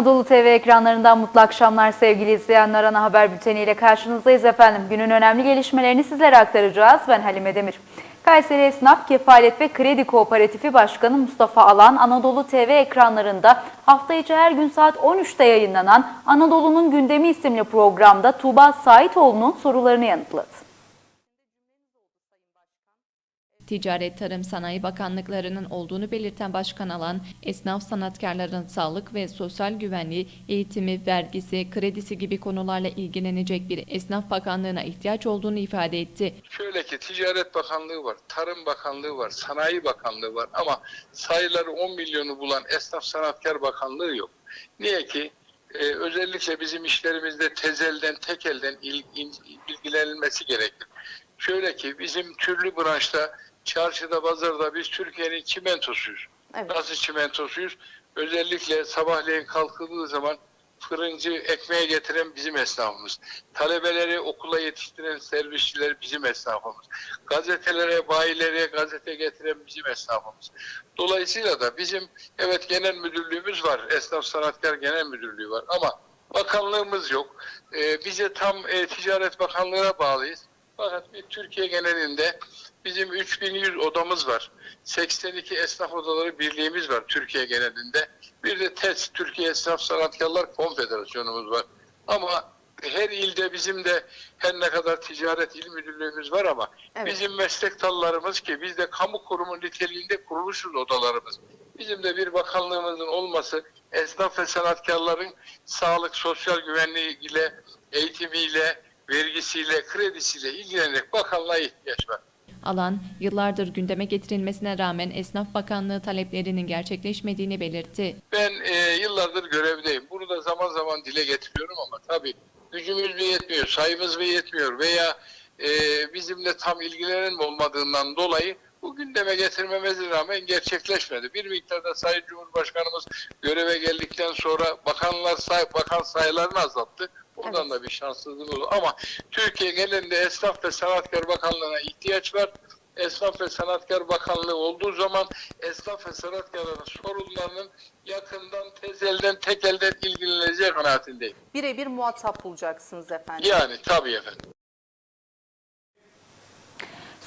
Anadolu TV ekranlarından mutlu akşamlar sevgili izleyenler. Ana haber bülteniyle karşınızdayız efendim. Günün önemli gelişmelerini sizlere aktaracağız. Ben Halime Demir. Kayseri Esnaf Kefalet ve Kredi Kooperatifi Başkanı Mustafa Alan Anadolu TV ekranlarında hafta içi her gün saat 13'te yayınlanan Anadolu'nun Gündemi isimli programda Tuğba Saitoğlu'nun sorularını yanıtladı. Ticaret Tarım Sanayi Bakanlıklarının olduğunu belirten Başkan Alan, esnaf sanatkarların sağlık ve sosyal güvenliği, eğitimi, vergisi, kredisi gibi konularla ilgilenecek bir esnaf bakanlığına ihtiyaç olduğunu ifade etti. Şöyle ki Ticaret Bakanlığı var, Tarım Bakanlığı var, Sanayi Bakanlığı var ama sayıları 10 milyonu bulan Esnaf Sanatkar Bakanlığı yok. Niye ki? Ee, özellikle bizim işlerimizde tezelden, tekelden il, in, ilgilenilmesi gerekir. Şöyle ki bizim türlü branşta, çarşıda, pazarda biz Türkiye'nin çimentosuyuz. Evet. Nasıl çimentosuyuz? Özellikle sabahleyin kalkıldığı zaman fırıncı ekmeğe getiren bizim esnafımız. Talebeleri okula yetiştiren servisçiler bizim esnafımız. Gazetelere, bayilere gazete getiren bizim esnafımız. Dolayısıyla da bizim evet genel müdürlüğümüz var. Esnaf Sanatkar Genel Müdürlüğü var ama bakanlığımız yok. Ee, bize tam e, Ticaret Bakanlığı'na bağlıyız. Fakat bir Türkiye genelinde bizim 3100 odamız var. 82 esnaf odaları birliğimiz var Türkiye genelinde. Bir de TES, Türkiye Esnaf Sanatkarlar Konfederasyonumuz var. Ama her ilde bizim de her ne kadar ticaret il müdürlüğümüz var ama Evet. bizim meslek dallarımız ki biz de kamu kurumu niteliğinde kuruluşuz odalarımız. Bizim de bir bakanlığımızın olması esnaf ve sanatkarların sağlık, sosyal güvenliğiyle, eğitimiyle, vergisiyle, kredisiyle ilgilenecek bakanlığa ihtiyaç var. Alan, yıllardır gündeme getirilmesine rağmen Esnaf Bakanlığı taleplerinin gerçekleşmediğini belirtti. Ben e, yıllardır görevdeyim. Bunu da zaman zaman dile getiriyorum ama tabii gücümüz mü yetmiyor, sayımız mı yetmiyor veya e, bizimle tam ilgilenen olmadığından dolayı bu gündeme getirmemezine rağmen gerçekleşmedi. Bir miktarda Sayın Cumhurbaşkanımız göreve geldikten sonra bakanlar say, bakan sayılarını azalttı. Buradan Evet. da bir şanssızlık oldu. Ama Türkiye genelinde Esnaf ve Sanatkar Bakanlığı'na ihtiyaç var. Esnaf ve Sanatkar Bakanlığı olduğu zaman esnaf ve sanatkarların sorunlarının yakından, tezelden, tekelden ilgileneceği kanaatindeyim. Birebir muhatap bulacaksınız efendim. Yani tabii efendim.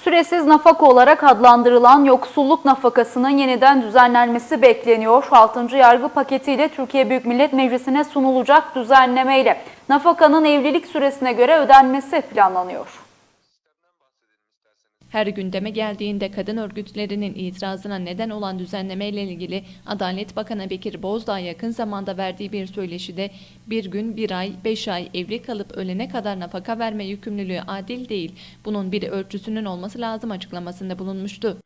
Süresiz nafaka olarak adlandırılan yoksulluk nafakasının yeniden düzenlenmesi bekleniyor. 6. yargı paketiyle Türkiye Büyük Millet Meclisi'ne sunulacak düzenlemeyle nafakanın evlilik süresine göre ödenmesi planlanıyor. Her gündeme geldiğinde kadın örgütlerinin itirazına neden olan düzenlemeyle ilgili Adalet Bakanı Bekir Bozdağ yakın zamanda verdiği bir söyleşide bir gün, bir ay, beş ay evli kalıp ölene kadar nafaka verme yükümlülüğü adil değil, bunun bir ölçüsünün olması lazım açıklamasında bulunmuştu.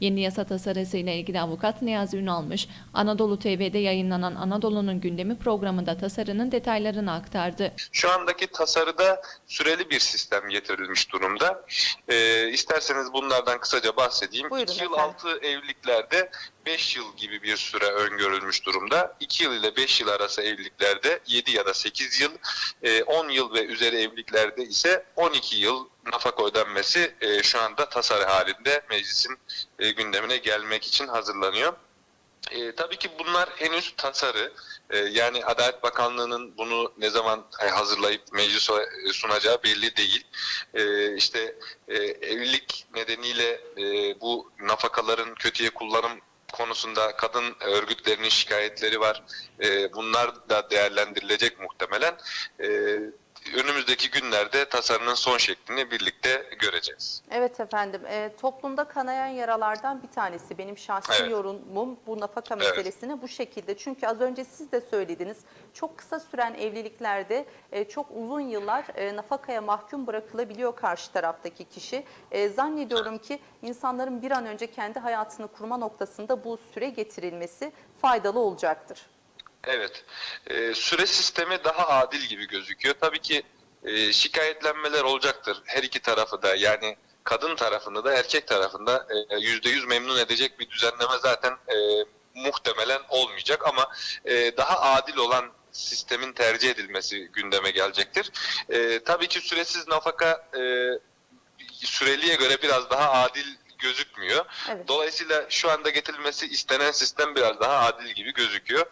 Yeni yasa tasarısıyla ilgili avukat Niyazi Ünalmış, Anadolu TV'de yayınlanan Anadolu'nun gündemi programında tasarının detaylarını aktardı. Şu andaki tasarıda süreli bir sistem getirilmiş durumda. Ee, isterseniz bunlardan kısaca bahsedeyim. Buyurun 2 yıl efendim. altı evliliklerde 5 yıl gibi bir süre öngörülmüş durumda. 2 yıl ile 5 yıl arası evliliklerde 7 ya da 8 yıl, e, 10 yıl ve üzeri evliliklerde ise 12 yıl nafaka ödenmesi e, şu anda tasarı halinde meclisin e, gündemine gelmek için hazırlanıyor. E, tabii ki bunlar henüz tasarı. E, yani Adalet Bakanlığı'nın bunu ne zaman e, hazırlayıp meclise e, sunacağı belli değil. E, işte e, evlilik nedeniyle e, bu nafakaların kötüye kullanım konusunda kadın örgütlerinin şikayetleri var. E, bunlar da değerlendirilecek muhtemelen. E, önümüzdeki günlerde tasarının son şeklini birlikte göreceğiz. Evet efendim. e, toplumda kanayan yaralardan bir tanesi benim şahsi Evet. yorumum bu nafaka Evet. meselesine bu şekilde. Çünkü az önce siz de söylediniz. Çok kısa süren evliliklerde e, çok uzun yıllar e, nafakaya mahkum bırakılabiliyor karşı taraftaki kişi. E, zannediyorum ki insanların bir an önce kendi hayatını kurma noktasında bu süre getirilmesi faydalı olacaktır. Evet. Ee, süre sistemi daha adil gibi gözüküyor. Tabii ki e, şikayetlenmeler olacaktır. Her iki tarafı da yani kadın tarafında da erkek tarafında e, yüzde yüz memnun edecek bir düzenleme zaten e, muhtemelen olmayacak ama e, daha adil olan sistemin tercih edilmesi gündeme gelecektir. E, tabii ki süresiz nafaka e, süreliye göre biraz daha adil gözükmüyor. Evet. Dolayısıyla şu anda getirilmesi istenen sistem biraz daha adil gibi gözüküyor.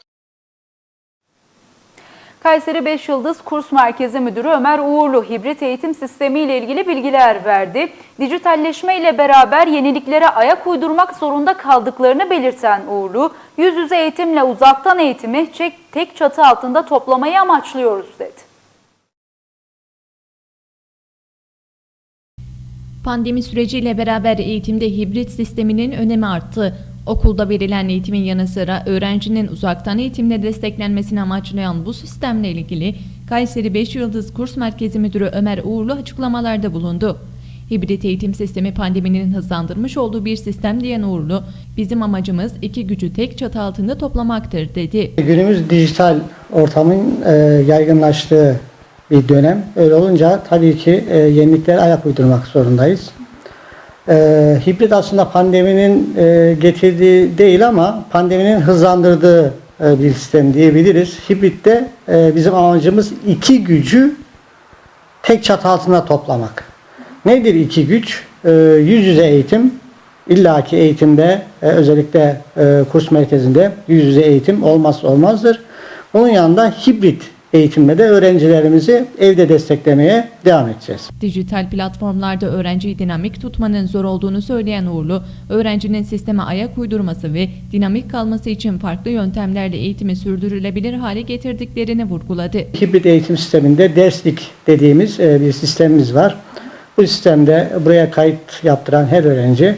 Kayseri 5 Yıldız Kurs Merkezi Müdürü Ömer Uğurlu hibrit eğitim sistemi ile ilgili bilgiler verdi. Dijitalleşme ile beraber yeniliklere ayak uydurmak zorunda kaldıklarını belirten Uğurlu, yüz yüze eğitimle uzaktan eğitimi tek çatı altında toplamayı amaçlıyoruz dedi. Pandemi süreciyle beraber eğitimde hibrit sisteminin önemi arttı. Okulda verilen eğitimin yanı sıra öğrencinin uzaktan eğitimle desteklenmesini amaçlayan bu sistemle ilgili Kayseri 5 Yıldız Kurs Merkezi Müdürü Ömer Uğurlu açıklamalarda bulundu. Hibrit eğitim sistemi pandeminin hızlandırmış olduğu bir sistem diyen Uğurlu, bizim amacımız iki gücü tek çatı altında toplamaktır dedi. Günümüz dijital ortamın e, yaygınlaştığı bir dönem. Öyle olunca tabii ki e, yeniliklere ayak uydurmak zorundayız. E, hibrit aslında pandeminin e, getirdiği değil ama pandeminin hızlandırdığı e, bir sistem diyebiliriz. Hibritte e, bizim amacımız iki gücü tek çatı altında toplamak. Nedir iki güç? E, yüz yüze eğitim, illaki eğitimde e, özellikle e, kurs merkezinde yüz yüze eğitim olmazsa olmazdır. Onun yanında hibrit eğitimle de öğrencilerimizi evde desteklemeye devam edeceğiz. Dijital platformlarda öğrenciyi dinamik tutmanın zor olduğunu söyleyen Uğurlu, öğrencinin sisteme ayak uydurması ve dinamik kalması için farklı yöntemlerle eğitimi sürdürülebilir hale getirdiklerini vurguladı. Hibrit eğitim sisteminde derslik dediğimiz e, bir sistemimiz var. Bu sistemde buraya kayıt yaptıran her öğrenci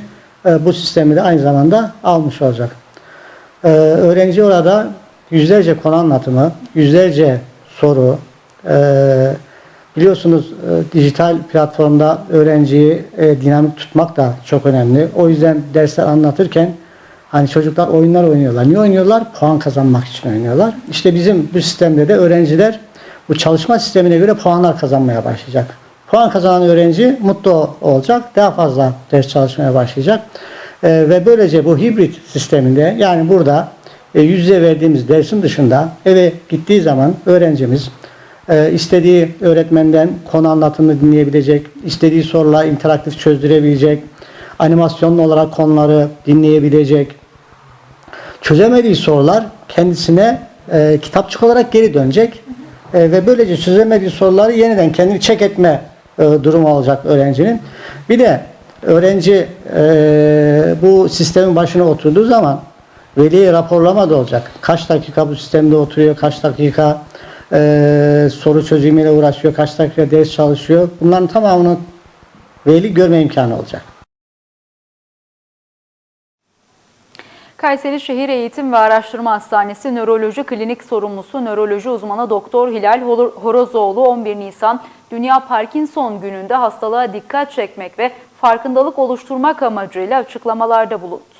e, bu sistemi de aynı zamanda almış olacak. E, Öğrenci orada yüzlerce konu anlatımı, yüzlerce soru, e, biliyorsunuz e, dijital platformda öğrenciyi e, dinamik tutmak da çok önemli. O yüzden dersler anlatırken hani çocuklar oyunlar oynuyorlar. Niye oynuyorlar? Puan kazanmak için oynuyorlar. İşte bizim bu sistemde de öğrenciler bu çalışma sistemine göre puanlar kazanmaya başlayacak. Puan kazanan öğrenci mutlu olacak, daha fazla ders çalışmaya başlayacak. E, ve böylece bu hibrit sisteminde yani burada e, yüz yüze verdiğimiz dersin dışında eve gittiği zaman öğrencimiz e, istediği öğretmenden konu anlatımını dinleyebilecek, istediği sorular interaktif çözdürebilecek, animasyonlu olarak konuları dinleyebilecek, çözemediği sorular kendisine e, kitapçık olarak geri dönecek E, ve böylece çözemediği soruları yeniden kendini çek etme e, durumu olacak öğrencinin. Bir de öğrenci e, bu sistemin başına oturduğu zaman veliye raporlama da olacak. Kaç dakika bu sistemde oturuyor, kaç dakika e, soru çözümüyle uğraşıyor, kaç dakika ders çalışıyor. Bunların tamamını veli görme imkanı olacak. Kayseri Şehir Eğitim ve Araştırma Hastanesi Nöroloji Klinik Sorumlusu Nöroloji Uzmanı Doktor Hilal Hor- Horozoğlu 11 Nisan Dünya Parkinson Günü'nde hastalığa dikkat çekmek ve farkındalık oluşturmak amacıyla açıklamalarda bulundu.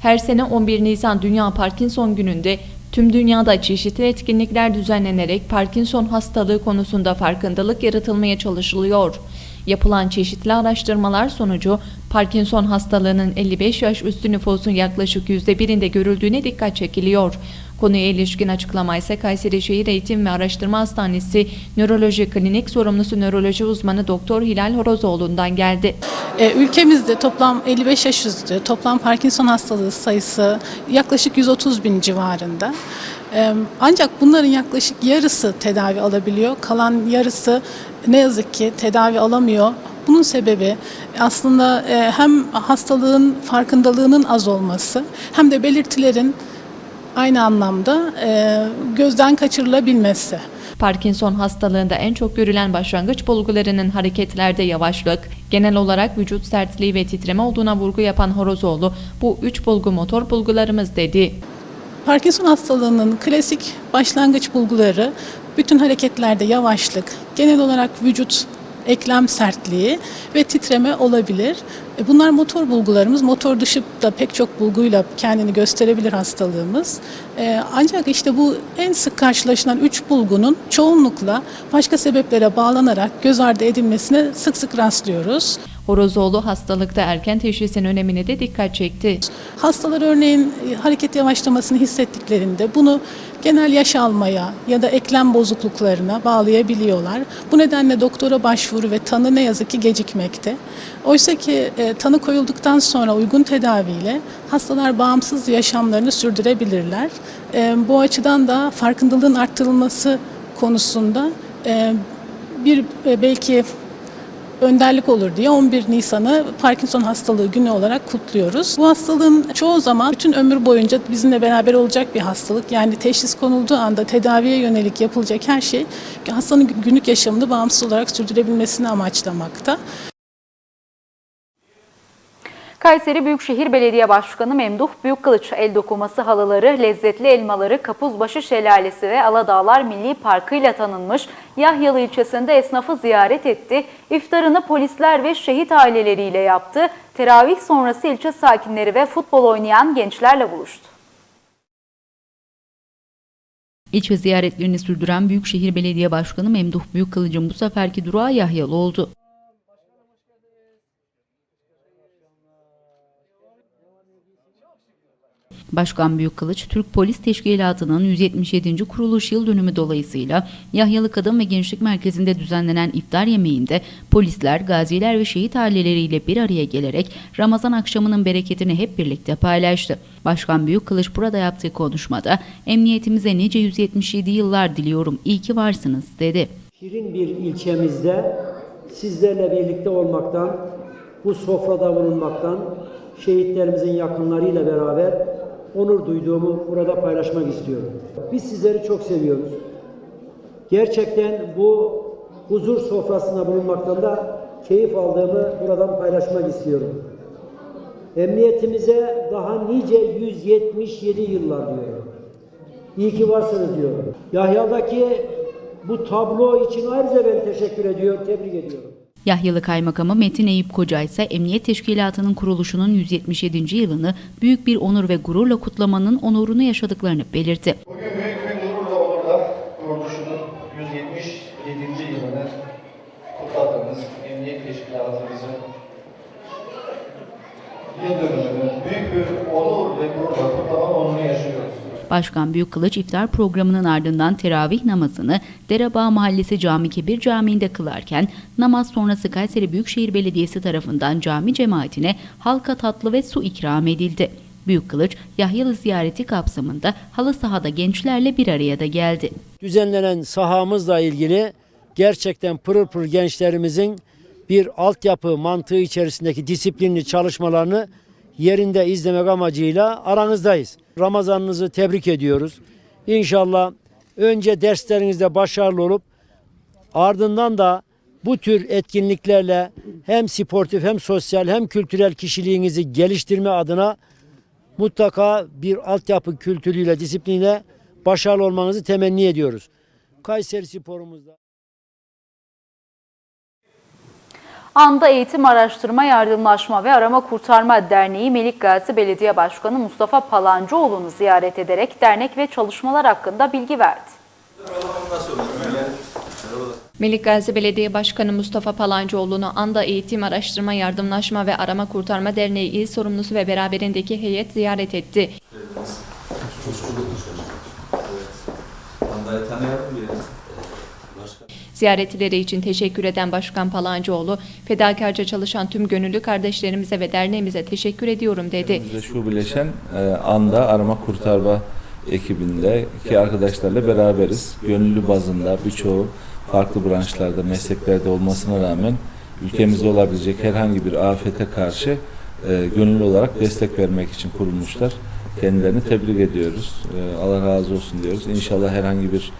Her sene 11 Nisan Dünya Parkinson Günü'nde tüm dünyada çeşitli etkinlikler düzenlenerek Parkinson hastalığı konusunda farkındalık yaratılmaya çalışılıyor. Yapılan çeşitli araştırmalar sonucu Parkinson hastalığının 55 yaş üstü nüfusun yaklaşık %1'inde görüldüğüne dikkat çekiliyor. Konuya ilişkin açıklama ise Kayseri Şehir Eğitim ve Araştırma Hastanesi Nöroloji Klinik Sorumlusu Nöroloji Uzmanı Doktor Hilal Horozoğlu'ndan geldi. Ee, Ülkemizde toplam 55 yaş üstü toplam Parkinson hastalığı sayısı yaklaşık 130 bin civarında. Ancak bunların yaklaşık yarısı tedavi alabiliyor. Kalan yarısı ne yazık ki tedavi alamıyor. Bunun sebebi aslında e, hem hastalığın farkındalığının az olması hem de belirtilerin aynı anlamda e, gözden kaçırılabilmesi. Parkinson hastalığında en çok görülen başlangıç bulgularının hareketlerde yavaşlık, genel olarak vücut sertliği ve titreme olduğuna vurgu yapan Horozoğlu, bu üç bulgu motor bulgularımız dedi. Parkinson hastalığının klasik başlangıç bulguları bütün hareketlerde yavaşlık, genel olarak vücut eklem sertliği ve titreme olabilir. E, Bunlar motor bulgularımız. Motor dışı da pek çok bulguyla kendini gösterebilir hastalığımız. E, Ancak işte bu en sık karşılaşılan üç bulgunun çoğunlukla başka sebeplere bağlanarak göz ardı edilmesine sık sık rastlıyoruz. Horozoğlu hastalıkta erken teşhisin önemine de dikkat çekti. Hastalar örneğin e, hareket yavaşlamasını hissettiklerinde bunu genel yaş almaya ya da eklem bozukluklarına bağlayabiliyorlar. Bu nedenle doktora başvuru ve tanı ne yazık ki gecikmekte. Oysa ki e, tanı koyulduktan sonra uygun tedaviyle hastalar bağımsız yaşamlarını sürdürebilirler. E, bu açıdan da farkındalığın arttırılması konusunda bir belki önderlik olur diye 11 Nisan'ı Parkinson hastalığı günü olarak kutluyoruz. Bu hastalığın çoğu zaman bütün ömür boyunca bizimle beraber olacak bir hastalık. Yani teşhis konulduğu anda tedaviye yönelik yapılacak her şey hastanın günlük yaşamını bağımsız olarak sürdürebilmesini amaçlamakta. Kayseri Büyükşehir Belediye Başkanı Memduh Büyükkılıç el dokuması halıları, lezzetli elmaları, Kapuzbaşı Şelalesi ve Aladağlar Milli Parkı ile tanınmış Yahyalı ilçesinde esnafı ziyaret etti. İftarını polisler ve şehit aileleriyle yaptı. Teravih sonrası ilçe sakinleri ve futbol oynayan gençlerle buluştu. İlçe ziyaretlerini sürdüren Büyükşehir Belediye Başkanı Memduh Büyükkılıç'ın bu seferki durağı Yahyalı oldu. Başkan Büyükkılıç, Türk Polis Teşkilatı'nın 177. kuruluş yıl dönümü dolayısıyla Yahyalı Kadın ve Gençlik Merkezi'nde düzenlenen iftar yemeğinde polisler, gaziler ve şehit aileleriyle bir araya gelerek Ramazan akşamının bereketini hep birlikte paylaştı. Başkan Büyükkılıç burada yaptığı konuşmada emniyetimize nice 177 yıllar diliyorum, iyi ki varsınız dedi. Şirin bir ilçemizde sizlerle birlikte olmaktan, bu sofrada bulunmaktan, şehitlerimizin yakınlarıyla beraber onur duyduğumu burada paylaşmak istiyorum. Biz sizleri çok seviyoruz. Gerçekten bu huzur sofrasında bulunmaktan da keyif aldığımı buradan paylaşmak istiyorum. Emniyetimize daha nice 177 yıllar diyorum. İyi ki varsınız diyorum. Yahya'daki bu tablo için ayrıca ben teşekkür ediyorum, tebrik ediyorum. Yahyalı Kaymakamı Metin Eyüp Koca ise Emniyet Teşkilatı'nın kuruluşunun 177. yılını büyük bir onur ve gururla kutlamanın onurunu yaşadıklarını belirtti. Bugün büyük bir gururla onurla kuruluşunun 177. yılını kutladığımız Emniyet Teşkilatımızın yıl dönümünü büyük bir onur ve gururla kutlama onurunu yaşıyoruz. Başkan Büyükkılıç iftar programının ardından teravih namazını Derebağ Mahallesi Cami Kebir Camii'nde kılarken namaz sonrası Kayseri Büyükşehir Belediyesi tarafından cami cemaatine halka tatlı ve su ikram edildi. Büyükkılıç, Yahyalı ziyareti kapsamında halı sahada gençlerle bir araya da geldi. Düzenlenen sahamızla ilgili gerçekten pırıl pırıl gençlerimizin bir altyapı mantığı içerisindeki disiplinli çalışmalarını yerinde izlemek amacıyla aranızdayız. Ramazanınızı tebrik ediyoruz. İnşallah önce derslerinizde başarılı olup ardından da bu tür etkinliklerle hem sportif hem sosyal hem kültürel kişiliğinizi geliştirme adına mutlaka bir altyapı kültürüyle, disipliniyle başarılı olmanızı temenni ediyoruz. Kayseri sporumuzda Anda Eğitim Araştırma Yardımlaşma ve Arama Kurtarma Derneği Melik Gazi Belediye Başkanı Mustafa Palancıoğlu'nu ziyaret ederek dernek ve çalışmalar hakkında bilgi verdi. Melikgazi Belediye Başkanı Mustafa Palancıoğlu'nu Anda Eğitim Araştırma Yardımlaşma ve Arama Kurtarma Derneği İl Sorumlusu ve beraberindeki heyet ziyaret etti. Andayı tanıyalım bir. Ziyaretleri için teşekkür eden Başkan Palancıoğlu, fedakarca çalışan tüm gönüllü kardeşlerimize ve derneğimize teşekkür ediyorum dedi. Bizde şubeleşen e, anda arama kurtarma ekibindeki arkadaşlarla beraberiz. Gönüllü bazında birçoğu farklı branşlarda, mesleklerde olmasına rağmen ülkemizde olabilecek herhangi bir afete karşı e, gönüllü olarak destek vermek için kurulmuşlar. Kendilerini tebrik ediyoruz. E, Allah razı olsun diyoruz. İnşallah herhangi bir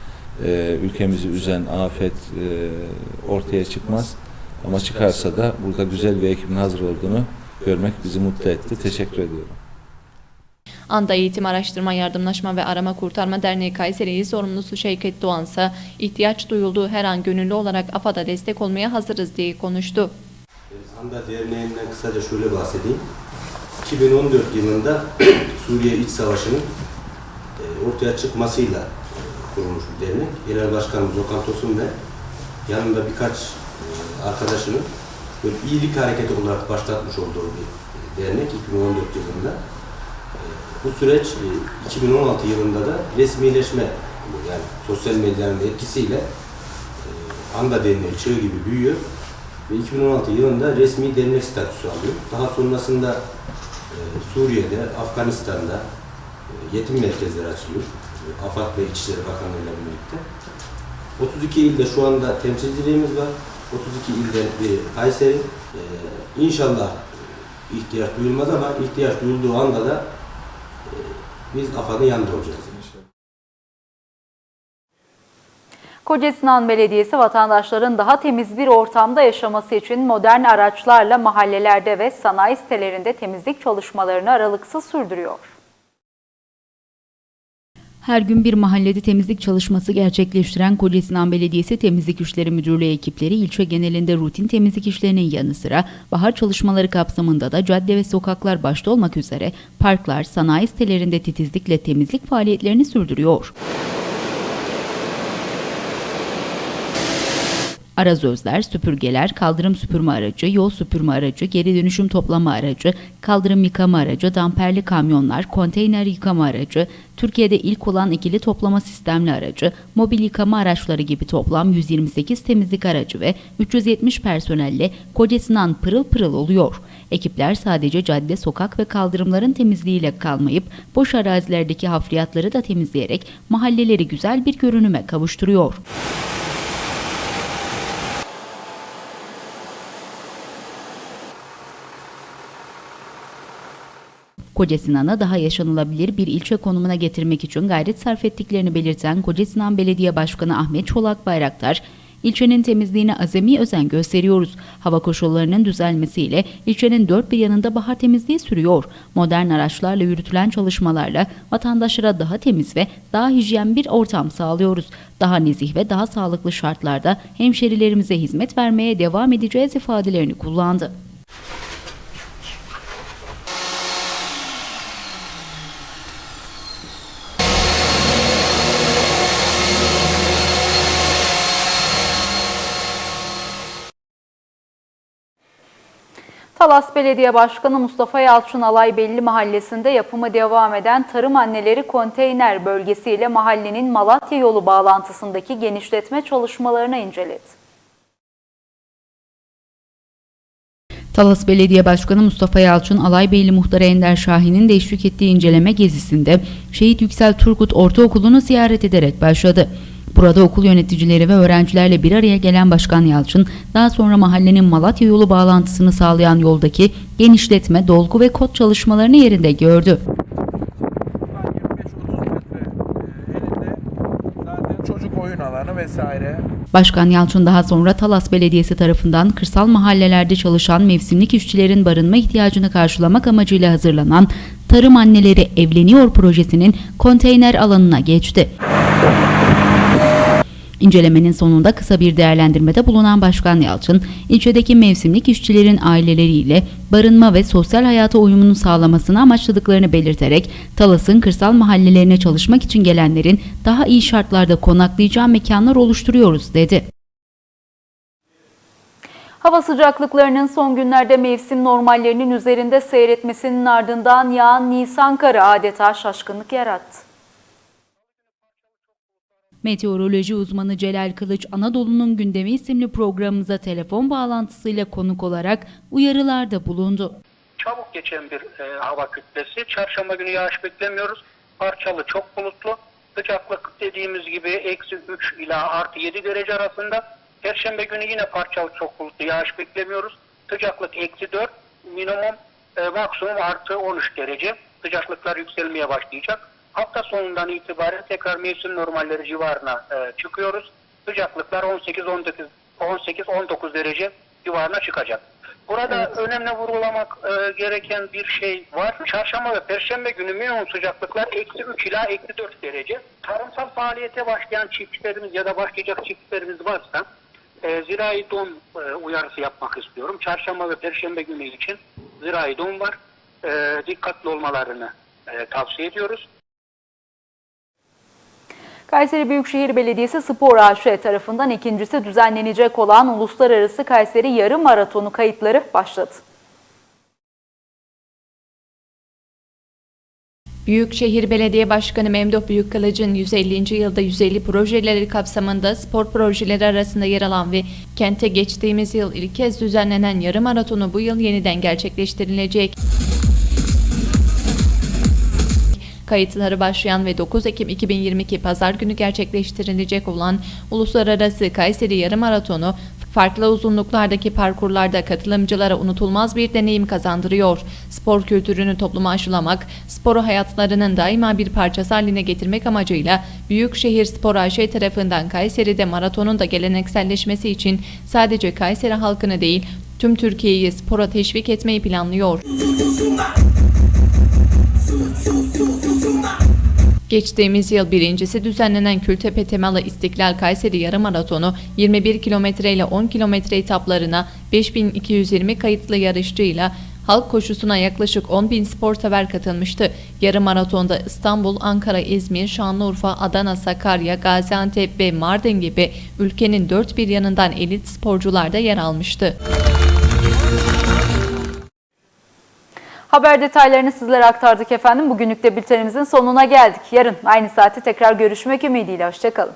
e, ülkemizi üzen afet e, ortaya çıkmaz. Ama çıkarsa da burada güzel bir ekibin hazır olduğunu görmek bizi mutlu etti. Teşekkür ediyorum. Anda Eğitim Araştırma Yardımlaşma ve Arama Kurtarma Derneği Kayseri İl Sorumlusu Şevket Doğan ise ihtiyaç duyulduğu her an gönüllü olarak AFAD'a destek olmaya hazırız diye konuştu. Anda Derneği'nden kısaca şöyle bahsedeyim. 2014 yılında Suriye İç Savaşı'nın e, ortaya çıkmasıyla kurulmuş bir dernek. Genel Başkanımız Okan Tosun ve yanında birkaç e, arkadaşının böyle iyilik hareketi olarak başlatmış olduğu bir dernek 2014 yılında. E, Bu süreç e, 2016 yılında da resmileşme yani sosyal medyanın etkisiyle e, Anda Derneği çığ gibi büyüyor ve 2016 yılında resmi dernek statüsü alıyor. Daha sonrasında e, Suriye'de, Afganistan'da e, yetim merkezleri açılıyor. E, AFAD ve İçişleri Bakanlığı ile birlikte. 32 ilde şu anda temsilciliğimiz var. 32 ilden biri Kayseri. E, inşallah ihtiyaç duyulmaz ama ihtiyaç duyulduğu anda da e, biz AFAD'ın yanında olacağız. Kocasinan Belediyesi vatandaşların daha temiz bir ortamda yaşaması için modern araçlarla mahallelerde ve sanayi sitelerinde temizlik çalışmalarını aralıksız sürdürüyor. Her gün bir mahallede temizlik çalışması gerçekleştiren Kocasinan Belediyesi Temizlik İşleri Müdürlüğü ekipleri ilçe genelinde rutin temizlik işlerinin yanı sıra bahar çalışmaları kapsamında da cadde ve sokaklar başta olmak üzere parklar, sanayi sitelerinde titizlikle temizlik faaliyetlerini sürdürüyor. Arazözler, süpürgeler, kaldırım süpürme aracı, yol süpürme aracı, geri dönüşüm toplama aracı, kaldırım yıkama aracı, damperli kamyonlar, konteyner yıkama aracı, Türkiye'de ilk olan ikili toplama sistemli aracı, mobil yıkama araçları gibi toplam 128 temizlik aracı ve 370 personelle Kocasinan pırıl pırıl oluyor. Ekipler sadece cadde, sokak ve kaldırımların temizliğiyle kalmayıp boş arazilerdeki hafriyatları da temizleyerek mahalleleri güzel bir görünüme kavuşturuyor. Kocasinan'ı daha yaşanılabilir bir ilçe konumuna getirmek için gayret sarf ettiklerini belirten Kocasinan Belediye Başkanı Ahmet Çolak Bayraktar, ilçenin temizliğine azami özen gösteriyoruz. Hava koşullarının düzelmesiyle ilçenin dört bir yanında bahar temizliği sürüyor. Modern araçlarla yürütülen çalışmalarla vatandaşlara daha temiz ve daha hijyen bir ortam sağlıyoruz. Daha nezih ve daha sağlıklı şartlarda hemşerilerimize hizmet vermeye devam edeceğiz ifadelerini kullandı. Talas Belediye Başkanı Mustafa Yalçın Alay Belli Mahallesi'nde yapımı devam eden Tarım Anneleri Konteyner bölgesiyle mahallenin Malatya yolu bağlantısındaki genişletme çalışmalarını inceledi. Talas Belediye Başkanı Mustafa Yalçın, Alaybeyli Muhtarı Ender Şahin'in de eşlik ettiği inceleme gezisinde Şehit Yüksel Turgut Ortaokulu'nu ziyaret ederek başladı. Burada okul yöneticileri ve öğrencilerle bir araya gelen Başkan Yalçın, daha sonra mahallenin Malatya yolu bağlantısını sağlayan yoldaki genişletme, dolgu ve kod çalışmalarını yerinde gördü. 25-30 metre elinde zaten çocuk oyun alanı vesaire. Başkan Yalçın daha sonra Talas Belediyesi tarafından kırsal mahallelerde çalışan mevsimlik işçilerin barınma ihtiyacını karşılamak amacıyla hazırlanan Tarım Anneleri Evleniyor projesinin konteyner alanına geçti. İncelemenin sonunda kısa bir değerlendirmede bulunan Başkan Yalçın, ilçedeki mevsimlik işçilerin aileleriyle barınma ve sosyal hayata uyumunu sağlamasını amaçladıklarını belirterek, Talas'ın kırsal mahallelerine çalışmak için gelenlerin daha iyi şartlarda konaklayacağı mekanlar oluşturuyoruz dedi. Hava sıcaklıklarının son günlerde mevsim normallerinin üzerinde seyretmesinin ardından yağan Nisan karı adeta şaşkınlık yarattı. Meteoroloji uzmanı Celal Kılıç Anadolu'nun gündemi isimli programımıza telefon bağlantısıyla konuk olarak uyarılarda bulundu. çabuk geçen bir e, hava kütlesi. Çarşamba günü yağış beklemiyoruz. Parçalı çok bulutlu. Sıcaklık dediğimiz gibi eksi 3 ila artı 7 derece arasında. Perşembe günü yine parçalı çok bulutlu yağış beklemiyoruz. Sıcaklık eksi 4 minimum e, maksimum artı 13 derece. Sıcaklıklar yükselmeye başlayacak. Hafta sonundan itibaren tekrar mevsim normalleri civarına e, çıkıyoruz. Sıcaklıklar 18-19 18-19 derece civarına çıkacak. Burada önemli vurgulamak e, gereken bir şey var. Çarşamba ve Perşembe günü minimum sıcaklıklar eksi 3 ila eksi 4 derece. Tarımsal faaliyete başlayan çiftçilerimiz ya da başlayacak çiftçilerimiz varsa e, zirai don e, uyarısı yapmak istiyorum. Çarşamba ve Perşembe günü için zirai don var. E, dikkatli olmalarını e, tavsiye ediyoruz. Kayseri Büyükşehir Belediyesi Spor AŞ tarafından ikincisi düzenlenecek olan Uluslararası Kayseri Yarım Maratonu kayıtları başladı. Büyükşehir Belediye Başkanı Memduh Büyükkılıç'ın 150. yılda 150 projeleri kapsamında spor projeleri arasında yer alan ve kente geçtiğimiz yıl ilk kez düzenlenen yarım maratonu bu yıl yeniden gerçekleştirilecek. Kayıtları başlayan ve 9 Ekim 2022 Pazar günü gerçekleştirilecek olan Uluslararası Kayseri Yarım Maratonu farklı uzunluklardaki parkurlarda katılımcılara unutulmaz bir deneyim kazandırıyor. Spor kültürünü topluma aşılamak, sporu hayatlarının daima bir parçası haline getirmek amacıyla Büyükşehir Spor AŞ tarafından Kayseri'de maratonun da gelenekselleşmesi için sadece Kayseri halkını değil tüm Türkiye'yi spora teşvik etmeyi planlıyor. Geçtiğimiz yıl birincisi düzenlenen Kültepe temalı İstiklal Kayseri Yarım Maratonu 21 kilometre ile 10 kilometre etaplarına 5220 kayıtlı yarışçıyla halk koşusuna yaklaşık 10 bin spor sever katılmıştı. Yarım maratonda İstanbul, Ankara, İzmir, Şanlıurfa, Adana, Sakarya, Gaziantep ve Mardin gibi ülkenin dört bir yanından elit sporcular da yer almıştı. Haber detaylarını sizlere aktardık efendim. Bugünlük de bültenimizin sonuna geldik. Yarın aynı saate tekrar görüşmek ümidiyle. Hoşçakalın.